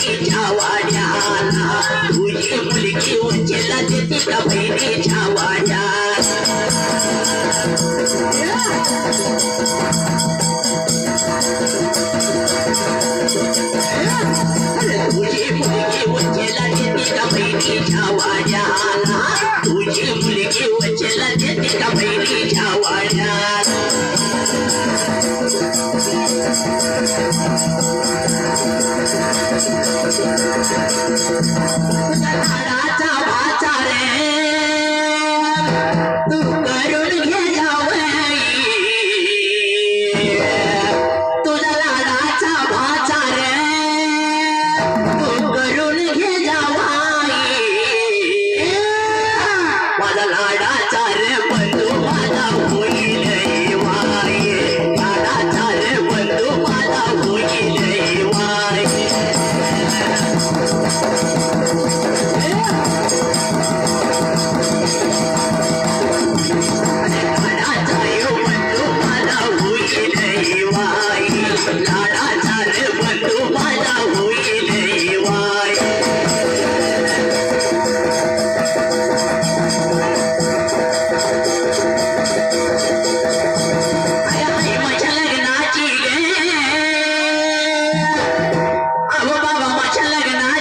छावा जाना तुझे भूल क्यों चला जेती तबेरे छावा நாடா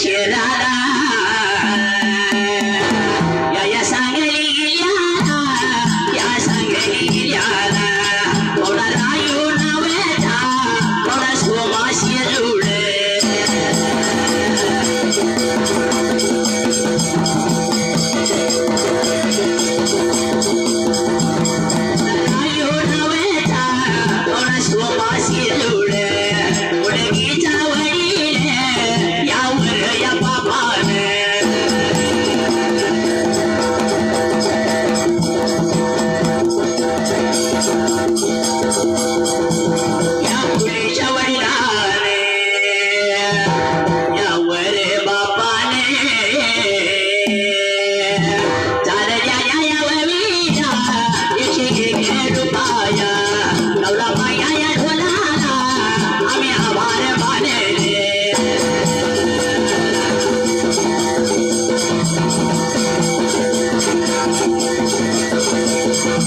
Shirada.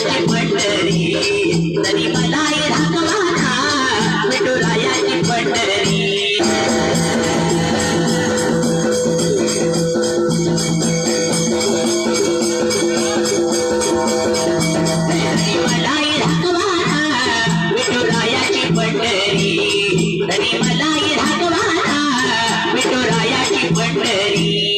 विठुरायाची पंढरी तरी मला रागवाना विठुरायाची पंढरी मला रागवाना विठुरायाची पंढरी तरी मला रागवाना विठुरायाची पंढरी